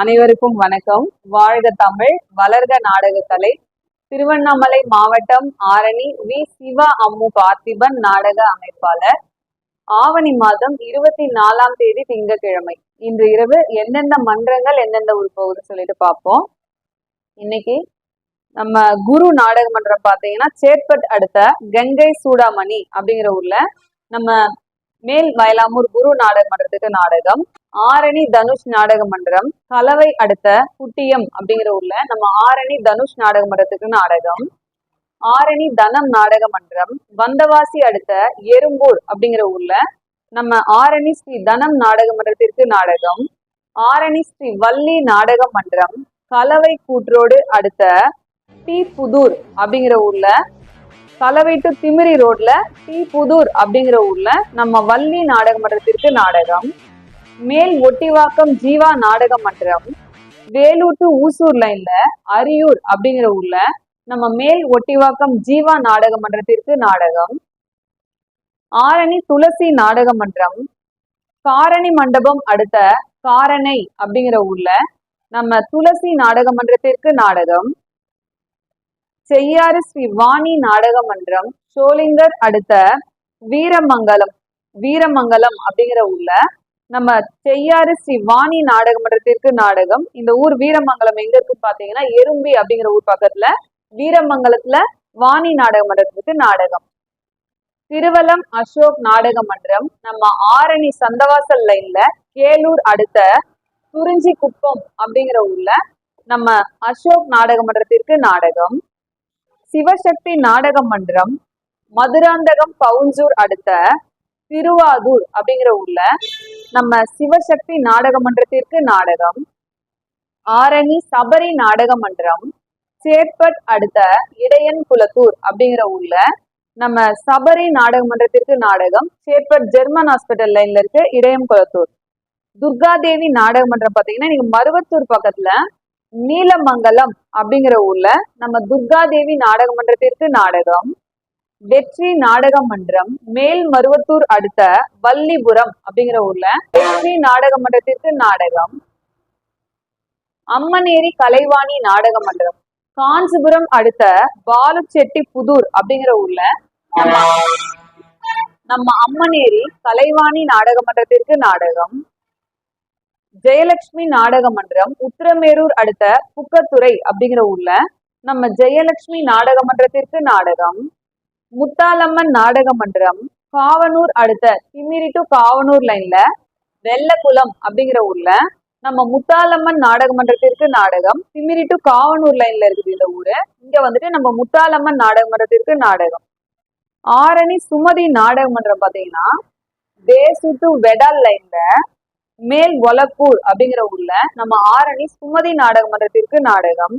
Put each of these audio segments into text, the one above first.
அனைவருக்கும் வணக்கம். வாழ்க தமிழ் வளர்க நாடகக்கலை. திருவண்ணாமலை மாவட்டம் ஆரணி வி. சிவா அம்மு பார்த்திபன் நாடக அமைப்பாளர். ஆவணி மாதம் இருபத்தி நாலாம் தேதி திங்கட்கிழமை. இன்று இரவு எந்தெந்த மன்றங்கள் எந்தெந்த ஊர் போகுதுன்னு சொல்லிட்டு பார்ப்போம். இன்னைக்கு நம்ம குரு நாடக மன்றம் பார்த்தீங்கன்னா சேட்பட் அடுத்த கங்கை சூடாமணி அப்படிங்கிற ஊர்ல நம்ம மேல் வயலாமூர் குரு நாடக மன்றத்துக்கு நாடகம் ஆரணி தனுஷ் நாடக மன்றம் கலவை அடுத்த குட்டியம் அப்படிங்கிற ஊர்ல நம்ம ஆரணி தனுஷ் நாடக மன்றத்துக்கு நாடகம் ஆரணி தனம் நாடக மன்றம் வந்தவாசி அடுத்த எறும்பூர் அப்படிங்கிற ஊர்ல நம்ம ஆரணி ஸ்ரீ தனம் நாடக மன்றத்திற்கு நாடகம் ஆரணி ஸ்ரீ வள்ளி நாடக மன்றம் கலவை கூற்றோடு அடுத்த டி புதூர் அப்படிங்கிற ஊர்ல கலவை டு திமிரி ரோட்ல டி புதூர் அப்படிங்கிற ஊர்ல நம்ம வள்ளி நாடக மன்றத்திற்கு நாடகம் மேல் ஒட்டிவாக்கம் ஜீவா நாடக மன்றம் வேலூர் டு ஊசூர் லைன்ல அரியூர் அப்படிங்கிற ஊர்ல நம்ம மேல் ஒட்டிவாக்கம் ஜீவா நாடக மன்றத்திற்கு நாடகம் ஆரணி துளசி நாடக மன்றம் காரணி மண்டபம் அடுத்த காரணை அப்படிங்கிற ஊர்ல நம்ம துளசி நாடக மன்றத்திற்கு நாடகம் செய்யாறு ஸ்ரீ வாணி நாடக மன்றம் சோளிங்கர் அடுத்த வீரமங்கலம் வீரமங்கலம் அப்படிங்கிற ஊர்ல நம்ம செய்யாறு ஸ்ரீ வாணி நாடக மன்றத்திற்கு நாடகம். இந்த ஊர் வீரமங்கலம் எங்க இருக்கு பாத்தீங்கன்னா எறும்பி அப்படிங்கிற ஊர் பக்கத்துல வீரமங்கலத்துல வாணி நாடக மன்றத்திற்கு நாடகம். திருவலம் அசோக் நாடக மன்றம் நம்ம ஆரணி சந்தவாசல் லைன்ல கேலூர் அடுத்த குறிஞ்சி குப்பம் அப்படிங்கிற ஊர்ல நம்ம அசோக் நாடக மன்றத்திற்கு நாடகம். சிவசக்தி நாடக மன்றம் மதுராந்தகம் பவுஞ்சூர் அடுத்த திருவாதூர் அப்படிங்கிற ஊர்ல நம்ம சிவசக்தி நாடக மன்றத்திற்கு நாடகம் ஆரணி சபரி நாடக மன்றம் சேட்பட் அடுத்த இடையன் குலத்தூர் அப்படிங்கிற ஊர்ல நம்ம சபரி நாடக மன்றத்திற்கு நாடகம் சேட்பட் ஜெர்மன் ஹாஸ்பிட்டல் லைன்ல இருக்கு இடையன் குலத்தூர் துர்காதேவி நாடக மன்றம் பாத்தீங்கன்னா நீங்க மருவத்தூர் பக்கத்துல நீலமங்கலம் அப்படிங்கிற ஊர்ல நம்ம துர்காதேவி நாடக மன்றத்திற்கு நாடகம். வெற்றி நாடக மன்றம் மேல் மருவத்தூர் அடுத்த வள்ளிபுரம் அப்படிங்கிற ஊர்ல வெற்றி நாடக மன்றத்திற்கு நாடகம். அம்மனேரி கலைவாணி நாடக மன்றம் காஞ்சிபுரம் அடுத்த பாலுச்செட்டி புதூர் அப்படிங்கிற ஊர்ல நம்ம நம்ம அம்மனேரி கலைவாணி நாடக மன்றத்திற்கு நாடகம். ஜெயலட்சுமி நாடக மன்றம் உத்திரமேரூர் அடுத்த புக்கத்துறை அப்படிங்கிற ஊர்ல நம்ம ஜெயலட்சுமி நாடக மன்றத்திற்கு நாடகம் முத்தாலம்மன் நாடக மன்றம் காவனூர் அடுத்த திமிரி டு காவனூர் லைன்ல வெள்ளக்குளம் அப்படிங்கிற ஊர்ல நம்ம முத்தாலம்மன் நாடக மன்றத்திற்கு நாடகம் திமிரி டு காவனூர் லைன்ல இருக்குது இந்த ஊரு. இங்க வந்துட்டு நம்ம முத்தாலம்மன் நாடக மன்றத்திற்கு நாடகம். ஆரணி சுமதி நாடக மன்றம் பாத்தீங்கன்னா தேசு டு வெடால் லைன்ல மேல் ஒலப்பூர் அப்படிங்கிற ஊர்ல நம்ம ஆரணி சுமதி நாடக மன்றத்திற்கு நாடகம்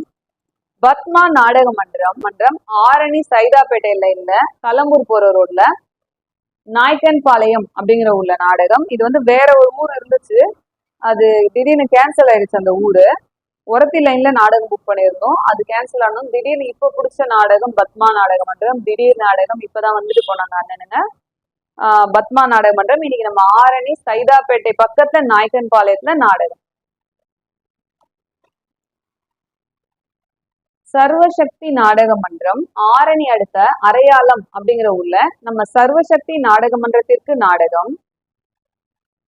பத்மா நாடக மன்றம் மன்றம் ஆரணி சைதாப்பேட்டையில இல்ல கலம்பூர் போற ரோட்ல நாய்க்கன் பாளையம் அப்படிங்கிற ஊர்ல நாடகம். இது வந்து வேற ஒரு ஊர் இருந்துச்சு. அது திடீர்னு கேன்சல் ஆயிடுச்சு அந்த ஊரு. உரத்தி லைன்ல நாடகம் புக் பண்ணியிருந்தோம். அது கேன்சல் ஆனதும் திடீர்னு இப்ப பிடிச்ச நாடகம் பத்மா நாடக மன்றம் திடீர் நாடகம் இப்பதான் வந்துட்டு போனாங்க அண்ணனுங்க. பத்மா நாடக மன்றம் இன்னைக்கு நம்ம ஆரணி சைதாப்பேட்டை பக்கத்துல நாயக்கன் பாளையத்துல நாடகம். சர்வசக்தி நாடக மன்றம் ஆரணி அடுத்த அரையாளம் அப்படிங்கிற ஊர்ல நம்ம சர்வசக்தி நாடக மன்றத்திற்கு நாடகம்.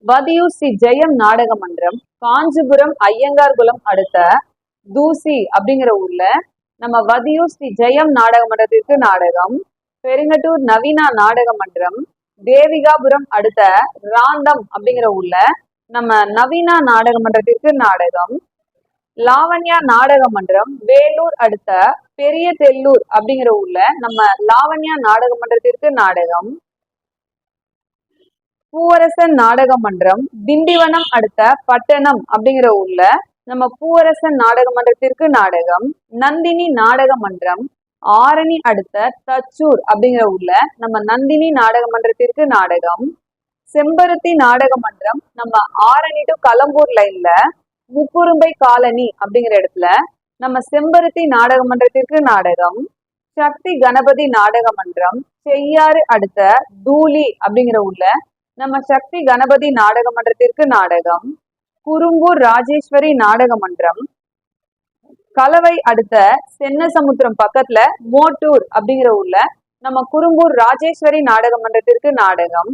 வதியூர் ஸ்ரீ ஜெயம் நாடக மன்றம் காஞ்சிபுரம் ஐயங்கார்குளம் அடுத்த தூசி அப்படிங்கிற ஊர்ல நம்ம வதியூர் ஸ்ரீ ஜெயம் நாடக மன்றத்திற்கு நாடகம். பெருங்கட்டூர் நவீனா நாடக மன்றம் தேவிகாபுரம் அடுத்த ராந்தம் அப்படிங்கிற ஊர்ல நம்ம நவீனா நாடக மன்றத்திற்கு நாடகம் லாவண்யா நாடக மன்றம் வேலூர் அடுத்த பெரிய தெல்லூர் அப்படிங்கிற ஊர்ல நம்ம லாவண்யா நாடக மன்றத்திற்கு நாடகம் பூவரசன் நாடக மன்றம் திண்டிவனம் அடுத்த பட்டணம் அப்படிங்கிற ஊர்ல நம்ம பூவரசன் நாடக மன்றத்திற்கு நாடகம் நந்தினி நாடக மன்றம் ஆரணி அடுத்த தச்சூர் அப்படிங்கிற ஊர்ல நம்ம நந்தினி நாடக மன்றத்திற்கு நாடகம் செம்பருத்தி நாடக மன்றம் நம்ம ஆரணி டு கலம்பூர் லைன்ல முக்குறும்பை காலனி அப்படிங்கிற இடத்துல நம்ம செம்பருத்தி நாடக மன்றத்திற்கு நாடகம் சக்தி கணபதி நாடக மன்றம் செய்யாறு அடுத்த தூளி அப்படிங்கிற ஊர்ல நம்ம சக்தி கணபதி நாடக மன்றத்திற்கு நாடகம் குறும்பூர் ராஜேஸ்வரி நாடக மன்றம் கலவை அடுத்த சென்னசமுத்திரம் பக்கத்துல மோட்டூர் அப்படிங்கிற ஊர்ல நம்ம குறும்பூர் ராஜேஸ்வரி நாடக மன்றத்திற்கு நாடகம்.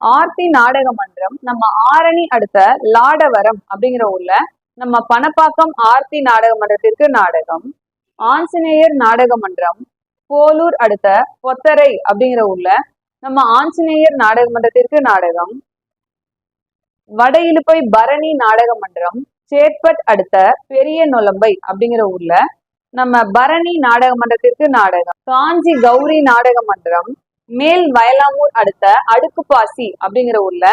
ஆர்த்தி நாடக மன்றம் நம்ம ஆரணி அடுத்த லாடவரம் அப்படிங்கிற ஊர்ல நம்ம பணப்பாக்கம் ஆர்த்தி நாடக மன்றத்திற்கு நாடகம். ஆஞ்சநேயர் நாடக மன்றம் போலூர் அடுத்த பொத்தரை அப்படிங்கிற ஊர்ல நம்ம ஆஞ்சநேயர் நாடக மன்றத்திற்கு நாடகம். வட இழுப்பை பரணி நாடக மன்றம் சேட்பட் அடுத்த பெரிய நொலம்பை அப்படிங்கிற ஊர்ல நம்ம பரணி நாடக மன்றத்திற்கு நாடகம் காஞ்சி கௌரி நாடக மன்றம் மேல் வயலாமூர் அடுத்த அடுக்குப்பாசி அப்படிங்கிற ஊர்ல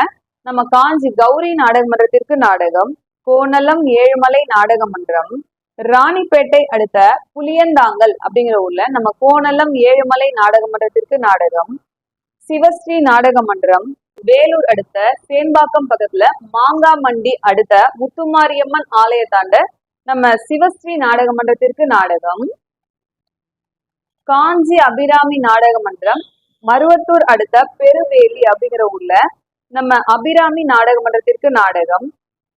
நம்ம காஞ்சி கௌரி நாடக மன்றத்திற்கு நாடகம் கோணலம் ஏழுமலை நாடக மன்றம் ராணிப்பேட்டை அடுத்த புளியந்தாங்கல் அப்படிங்கிற ஊர்ல நம்ம கோணலம் ஏழுமலை நாடக மன்றத்திற்கு நாடகம் சிவஸ்ரீ நாடக மன்றம் வேலூர் அடுத்த சேம்பாக்கம் பக்கத்துல மாங்காமண்டி அடுத்த முத்துமாரியம்மன் ஆலயத்தாண்ட நம்ம சிவஸ்ரீ நாடக மன்றத்திற்கு நாடகம். காஞ்சி அபிராமி நாடக மன்றம் மருவத்தூர் அடுத்த பெருவேலி அப்படிங்கிற ஊர்ல நம்ம அபிராமி நாடக மன்றத்திற்கு நாடகம்.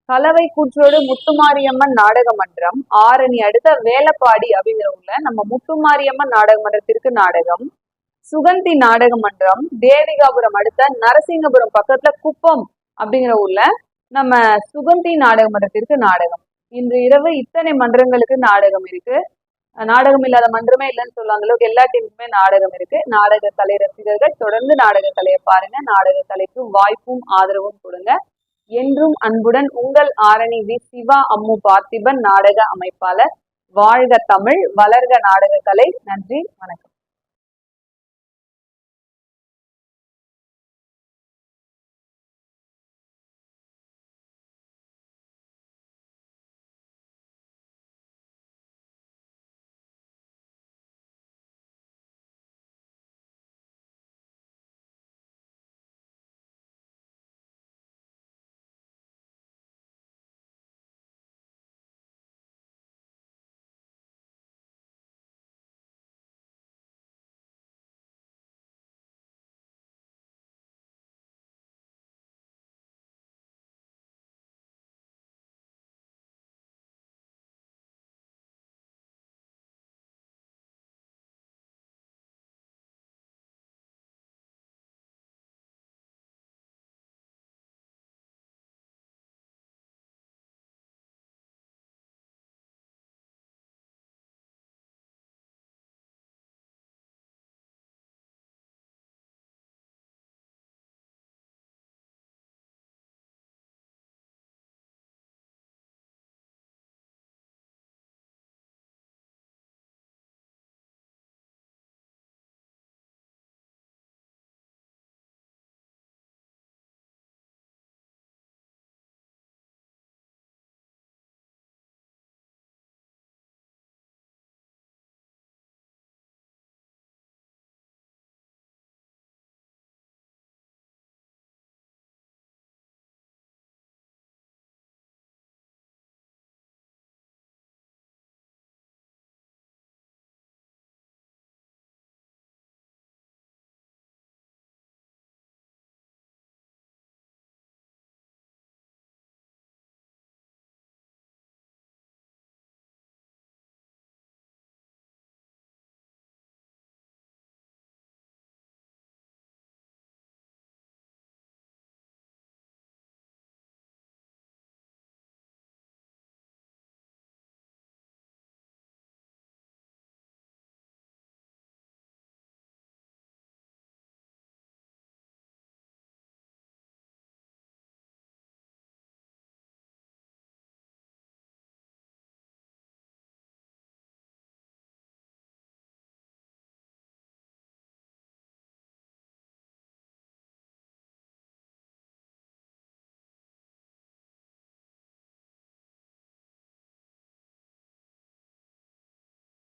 கலவை கூற்றோடு முத்துமாரியம்மன் நாடக மன்றம் ஆரணி அடுத்த வேலப்பாடி அப்படிங்கிற ஊர்ல நம்ம முத்துமாரியம்மன் நாடக மன்றத்திற்கு நாடகம். சுகந்தி நாடக மன்றம் தேவிகாபுரம் அடுத்த நரசிங்கபுரம் பக்கத்துல குப்பம் அப்படிங்கிற ஊர்ல நம்ம சுகந்தி நாடக மன்றத்திற்கு நாடகம். இன்று இரவு இத்தனை மன்றங்களுக்கு நாடகம் இருக்கு. நாடகம் இல்லாத மன்றமே இல்லைன்னு சொல்லுவாங்க. அளவுக்கு எல்லா டீமுக்குமே நாடகம் இருக்கு. நாடக கலை ரசிகர்கள் தொடர்ந்து நாடக கலையை பாருங்க. நாடக கலைக்கு வாய்ப்பும் ஆதரவும் கொடுங்க. என்றும் அன்புடன் உங்கள் ஆரணி வி. சிவா அம்மு பார்த்திபன் நாடக அமைப்பாளர். வாழ்க தமிழ் வளர்க நாடக கலை. நன்றி வணக்கம்.